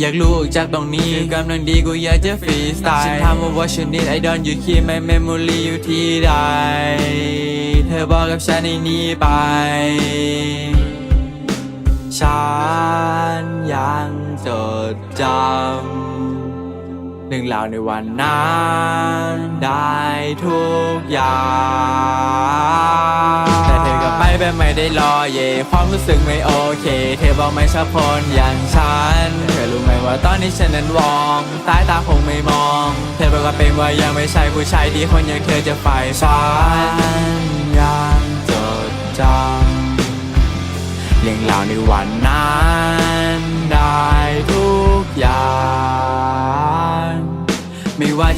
อยากรู้จากตรงนี้กำลังดีกูอยากจะฟรีสไตล์ฉันถามว่า what you need I don't you keep my memory อยู่ที่ใดเธอบอกกับฉันในนี้ไป ฉันยังจดจำเรื่องราวในวันนั้นได้ทุกอย่าง ไม่ได้รอเย่ความรู้สึกไม่โอเค เธอบอกไม่ชอบคนอย่างฉัน เธอรู้ไหมว่าตอนนี้ฉันนั้นวองสายตาคงไม่มอง เธอบอกว่าเป็นว่ายังไม่ใช่ผู้ชายดีคนอย่างเธอจะฝ่ายฉันยังจดจำเรื่องราวในวันนั้น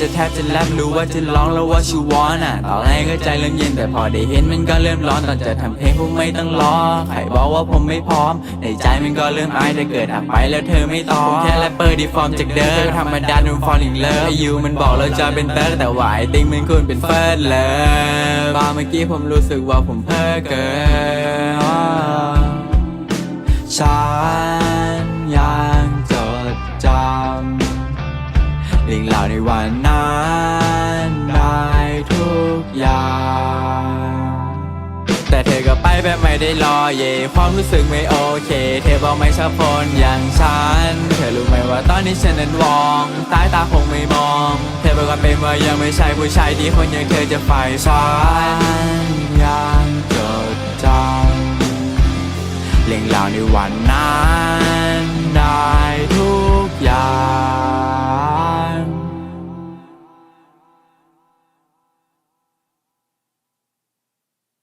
จะแทบจะแลบรือว่าจะร้องแล้วว่าชิวอนอะตอนแรกก็ใจเริ่มเย็นแต่พอได้เห็นมันก็เริ่มร้อนตอนจะทำเพลงผมไม่ต้องรอใครบอกว่าผมไม่พร้อม ในใจมันก็เริ่มอายแต่เกิดอับไปแล้วเธอไม่ตอบแค่แรปเปอร์ดีฟอร์มจากเดิมธรรมดาหนุ่มฟอลลิ่งเลิฟอายุมันบอกเราจะเป็นเติร์แต่ว่าไอติงมันควรเป็นเฟิร์สเลยบางเมื่อกี้ผมรู้สึกว่าผมเพ้อเกินฉันยังจดจำเรื่องราวในวัน เธอก็ไปแบบไม่ได้รอเย่ความรู้สึกไม่โอเค เธอบอกไม่ชอบคนอย่างฉัน เธอรู้ไหมว่าตอนนี้ฉันนั้นวอง สายตาคงไม่มอง เธอบอกว่าเป็นว่ายังไม่ใช่ผู้ชายที่คนอย่างเธอจะฝ่ายฉันยังจดจำเรื่องราวในวันนั้น